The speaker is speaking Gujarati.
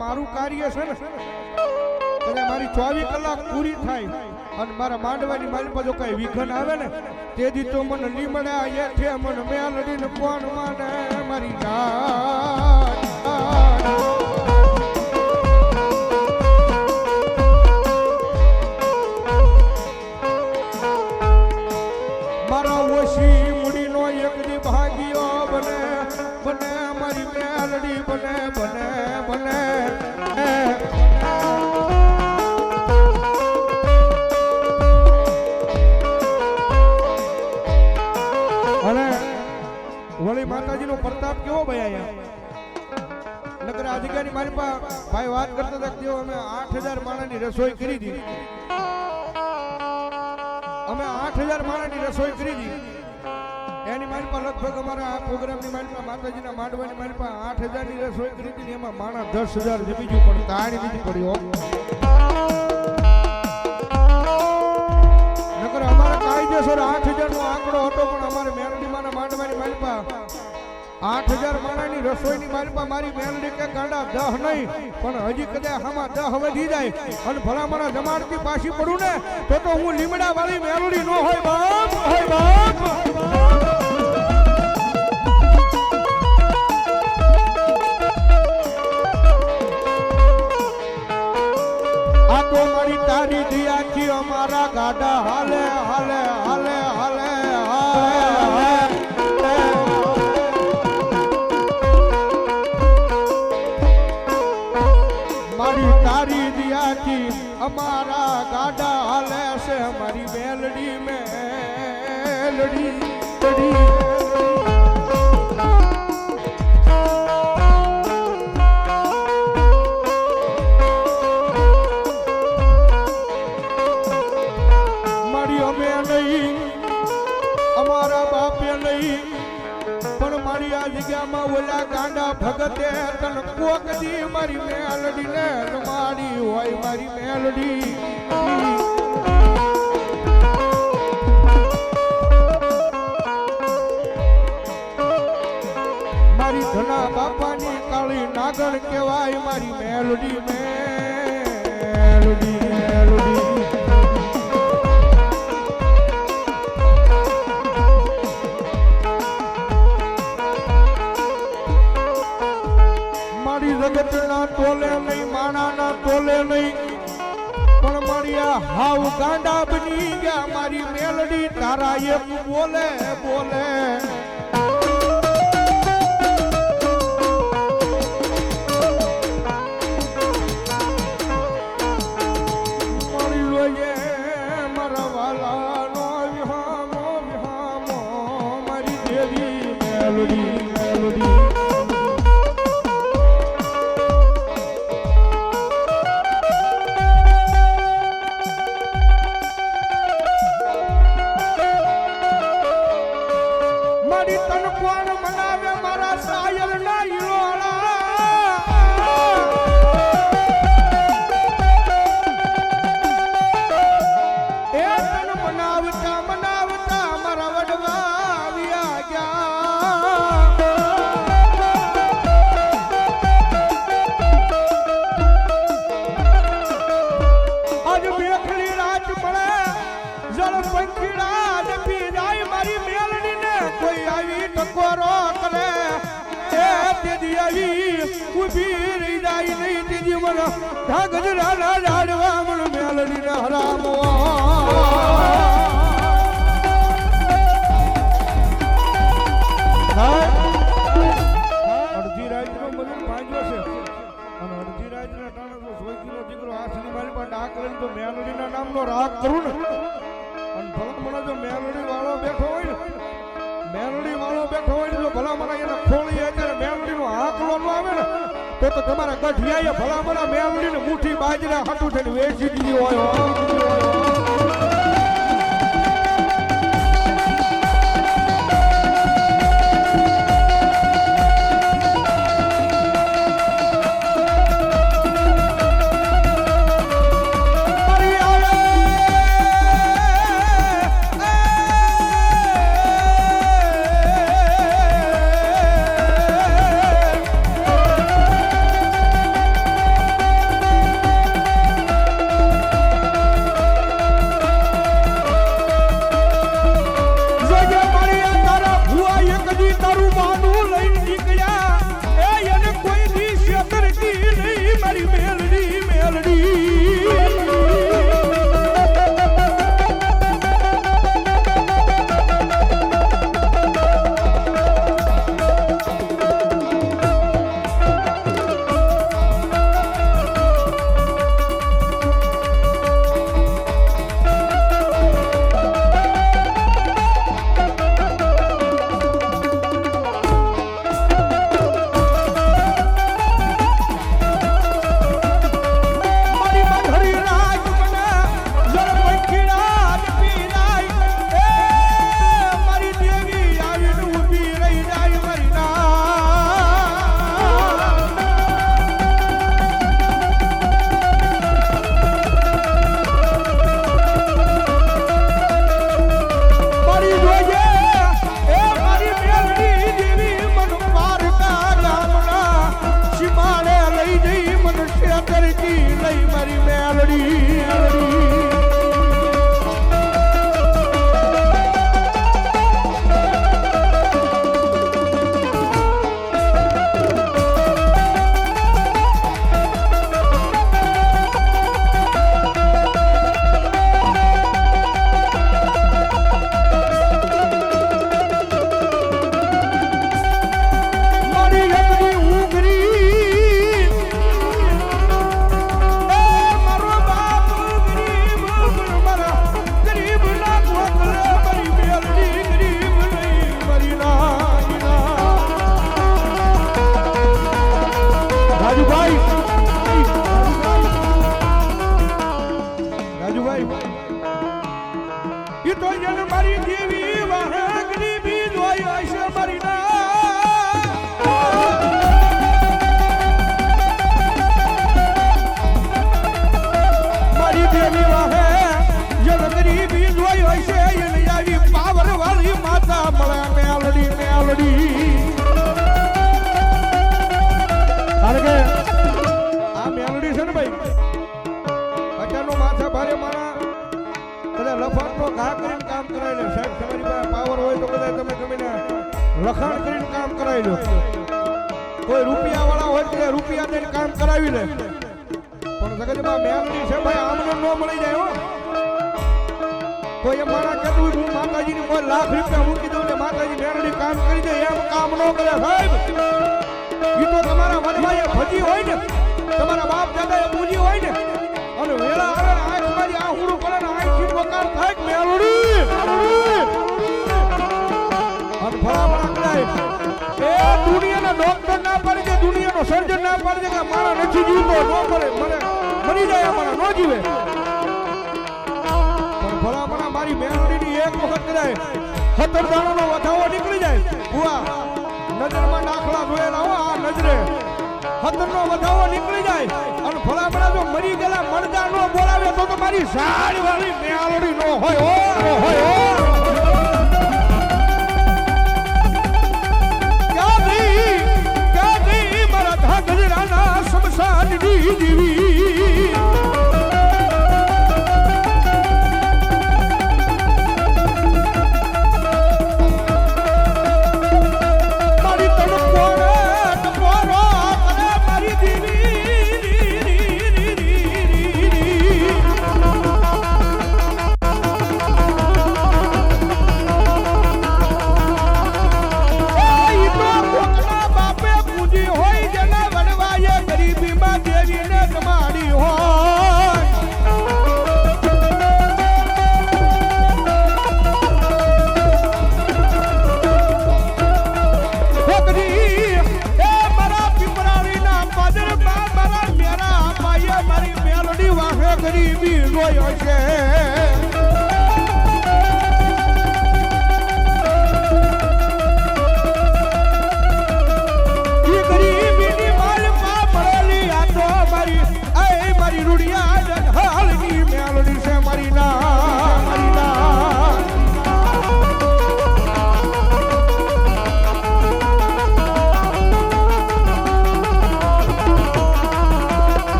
મારું કાર્ય છે ને એટલે મારી ચોવીસ કલાક પૂરી થાય અને મારા માંડવાની મારી પાસે કઈ વિઘન આવે ને, તેથી તો મને લીમડા છે, મને મેલડીને કોણ માને? મારી જાત મારા ઓછી મૂડીનો એક દી બને મેલડી બને બને બને પ્રતાપ કેવો ભાઈ અહીંયા? નગર આ જગ્યાની મારી પાસે ભાઈ વાત કરતા હતા તેઓ અમે આઠ હજાર માણસની રસોઈ કરી હતી. અમે આઠ હજાર માણાની રસોઈ કરી હતી. એની મારી પાસે લગભગ અમારા આ પ્રોગ્રામની મારી પાસે માતાજીના માંડવાની મારી પાસે આઠ હજારની રસોઈ કરી હતી એમાં માણસ દસ હજાર જમી ગયું પણ તાણી બીજી પડ્યો નકર અમારા કાયદેસર આઠ હજારનો આંકડો હતો, પણ અમારે મેલડીમાંના માંડવાની મારી પાસે આઠ હજાર માણાની રસોઈની મારી પાસે મારી મેલડી કે ગાંડા દહ નહીં, પણ હજી કદાચ આમાં દહ વધી જાય. અને ભલામણા જમાડતી પાછી પડું ને, તો તો હું લીમડા વાળી મેલડી નો હોય બાપ હોય બાપ. તો મારી તારી દિયાથી અમારા ગાડા હાલે હાલે હાલે હાલે મારી તારી દિયાથી અમારા ગાડા હાલે છે, મારી મેલડી મેલડી. મારી મેલડી. મારી ધના બાપાની કાળી નાગર કહેવાય મારી મેલડી મેલડી મેલડી. મારી જગતના ટોલે નહીં માણા હાવ ગાંડા બની ગયા મારી મેલડી તારા એક બોલે બોલે. મારી પંખીડા પી જાય મારી મેલડી ને કોઈ આવી ના ડાડવા મને છે. અને અડધી રાતના ટાણે જો સોયકીનો દીકરો હાથની જો મેલડીના નામનો રાગ કરું ને. અને ભલા મને જો મેલડી વાળો બેઠો હોય ને મેલડી વાળો બેઠો હોય ને જો ભલા મને એને ખોળી અત્યારે મેલડીનો આંકલો ન આવે ને, તો તો તમારા ગઢિયાએ ભલા મને મેલડીને મુઠ્ઠી બાજરા હાટું થઈને વેચી દીધી હોય મેલડી કારણ કે આ મેલડી છે ને ભાઈ અત્યારનો માથા ભારે મારા બધા લફાટનો ઘા કરીને કામ કરાવી લે સાહેબ તમારી પાસે પાવર હોય તો બધા લો કોઈ રૂપિયા વાળા હોય તો રૂપિયા દઈને કામ કરાવી લે પણ જગતમાં મેલડી છે ભાઈ આમને ન મળી જાય હો કોઈ મારા કહેતું હું માતાજીની કોઈ લાખ રૂપિયા મૂકી દઉં માતાજી મેલડી કામ કરી દે, એમ કામ ન કરે સાહેબ. ઈ તો તમારા મનમાં ભજી હોય ને, તમારા બાપ દાદાએ પૂજી હોય ને, અને વેળા આવે આંખ મારી આ હુડું પડે ને આંખથી વકાર થાય કે મેલડી અને ફળાફળા કરાય એ દુનિયાના ડોક્ટર ના પાડી દે, દુનિયાનો સર્જન ના પાડી કે મારા નથી જીવતો, ન મરે મને મરી જાય અમારા, ન જીવે. પણ ભલામણા મારી મેલડીની એક વખત કરાય સત્તર દાણાનો વધાવો નીકળી જાય. બુઆ નજરમાં દાખલા જોયેલા હો આ નજરે. સત્તરનો વધાવો નીકળી જાય. અને ભલામણા જો મરી ગયેલા મરદા નો બોલાવે તો મારી સાડી વાળી મેળડી નો હોય નો હોય